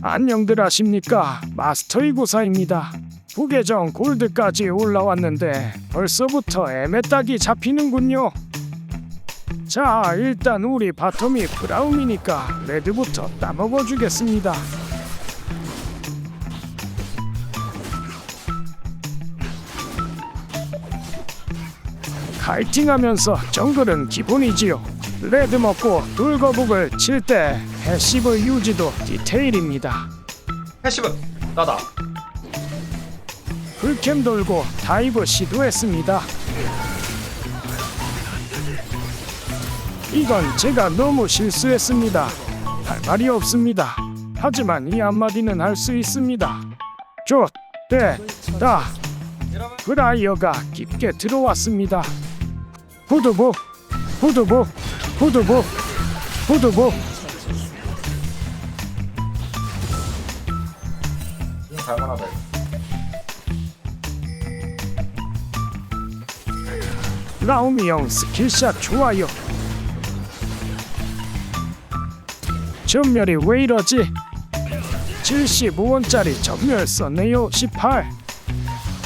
안녕들 하십니까? 마스터 이고사입니다. 부계정 골드까지 올라왔는데 벌써부터 애매딱이 잡히는군요. 자 일단 우리 바텀이 브라움이니까 레드부터 따먹어 주겠습니다. 카이팅하면서 정글은 기본이지요 레드 먹고 돌거북을 칠 때 패시브 유지도 디테일입니다 패시브 나다 불캠 돌고 다이브 시도했습니다. 이건 제가 너무 실수했습니다. 할 말이 없습니다. 하지만 이 한마디는 할 수 있습니다. 좋대다 브라이어가 깊게 들어왔습니다. 후두부 후두부 후두부 후두부 라우미 형 스킬샷 좋아요. 전멸이 왜 이러지? 75원짜리 전멸 썼네요 18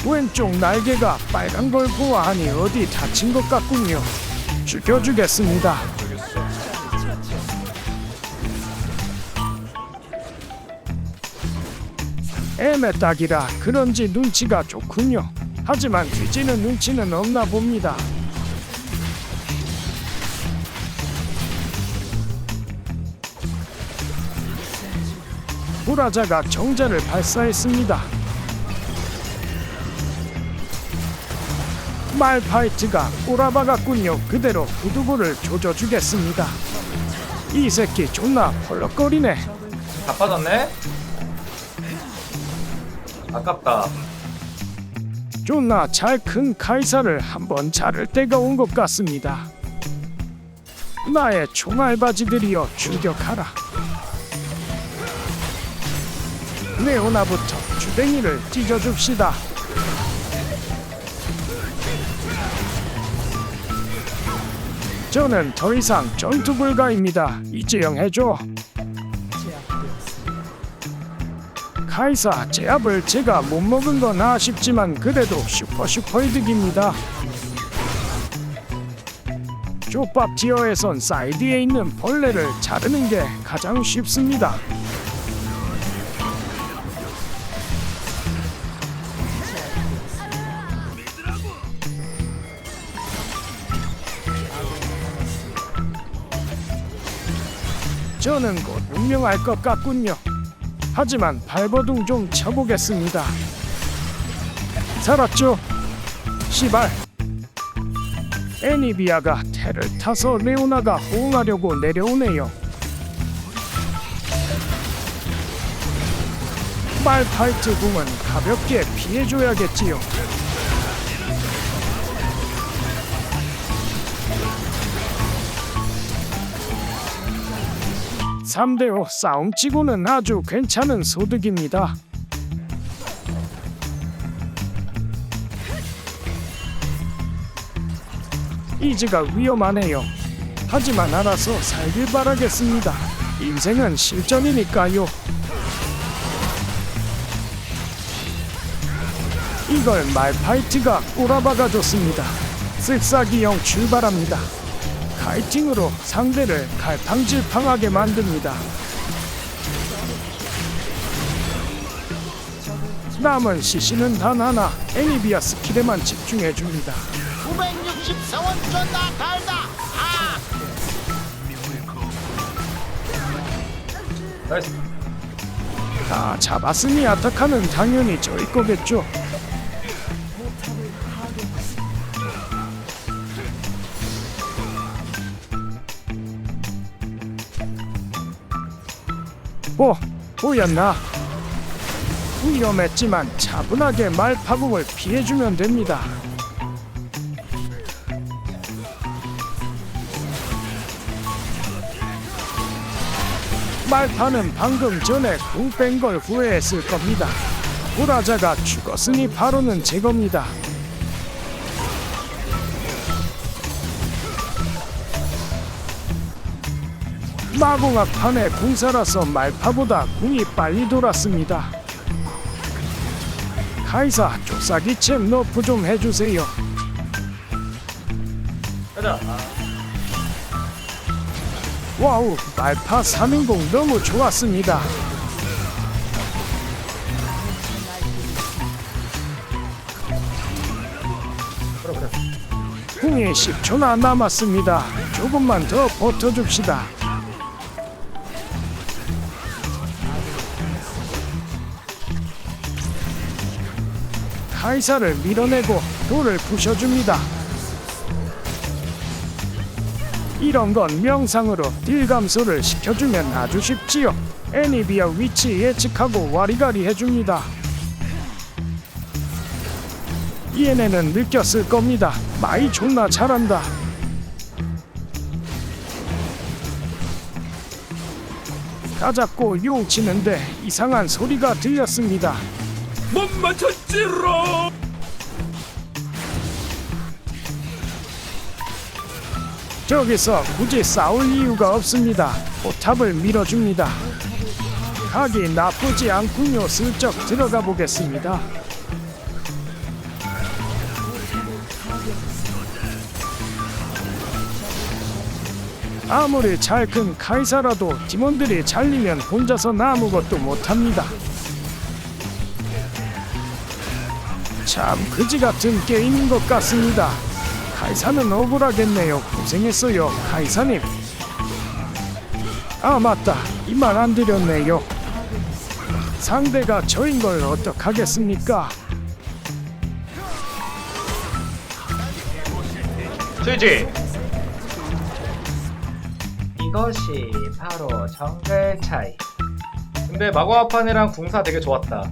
왼쪽 날개가 빨간 걸 보아하니 어디 다친 것 같군요 죽여주겠습니다 애매딱이라 그런지 눈치가 좋군요 하지만 뒤지는 눈치는 없나 봅니다 브라자가 정자를 발사했습니다. 말파이트가 꼬라박았군요. 그대로 후두부를 조져주겠습니다. 이 새끼 존나 펄럭거리네. 다 빠졌네 아깝다 존나 잘큰 카이사를 한번 자를 때가 온 것 같습니다. 나의 총알바지들이여 출격하라. 레오나부터 주댕이를 찢어줍시다. 저는 더 이상 전투 불가입니다. 이재영 해줘. 카이사 제압을 제가 못 먹은 건 아쉽지만 그래도 슈퍼 슈퍼 이득입니다. 족밥 티어에선 사이드에 있는 벌레를 자르는 게 가장 쉽습니다. 저는 곧 운명할 것 같군요. 하지만 발버둥 좀 쳐보겠습니다. 살았죠? 시발. 애니비아가 테를 타서 레오나가 호응하려고 내려오네요. 말파이트 궁은 가볍게 피해줘야겠지요. 3대5 싸움치고는 아주 괜찮은 소득입니다. 이즈가 위험하네요. 하지만 알아서 살길 바라겠습니다. 인생은 실전이니까요. 이걸 말파이트가 꼬라박아줬습니다. 쓱싹이형 출발합니다. 카이팅으로 상대를 갈팡질팡하게 만듭니다. 남은 시신은 단 하나 애니비아 스킬에만 집중해 줍니다. 964원 존나 달다 아 나이스 다 잡았으니 아타카는 당연히 저희 거겠죠. 뭐 보였나? 위험했지만 차분하게 말 파국을 피해주면 됩니다. 말파는 방금 전에 궁 뺀 걸 후회했을 겁니다. 보라자가 죽었으니 바로는 제겁니다. 마공학판의 궁사라서 말파보다 궁이 빨리 돌았습니다. 카이사 조사기챔 너프 좀 해주세요. 가자. 아, 와우 말파 3인공 너무 좋았습니다. 궁이 10초나 남았습니다. 조금만 더 버텨줍시다. 카이사를 밀어내고 돌을 부셔줍니다. 이런 건 명상으로 딜 감소를 시켜주면 아주 쉽지요. 애니비아 위치 예측하고 와리가리 해줍니다. 얘네는 느꼈을 겁니다. 마이 존나 잘한다. 가잡고 용 치는데 이상한 소리가 들렸습니다. 못 맞췄지롱 저기서 굳이 싸울 이유가 없습니다. 포탑을 밀어줍니다. 각이 나쁘지 않군요. 슬쩍 들어가 보겠습니다. 아무리 잘 큰 카이사라도 팀원들이 잘리면 혼자서 아무것도 못합니다. 참 그지 같은 게임인 것 같습니다. 카이사는 억울하겠네요. 고생했어요, 카이사님. 아 맞다, 이 말 안 드렸네요. 상대가 저인 걸 어떡하겠습니까? 스위치. 이것이 바로 정글 차이. 근데 마과판이랑 궁사 되게 좋았다.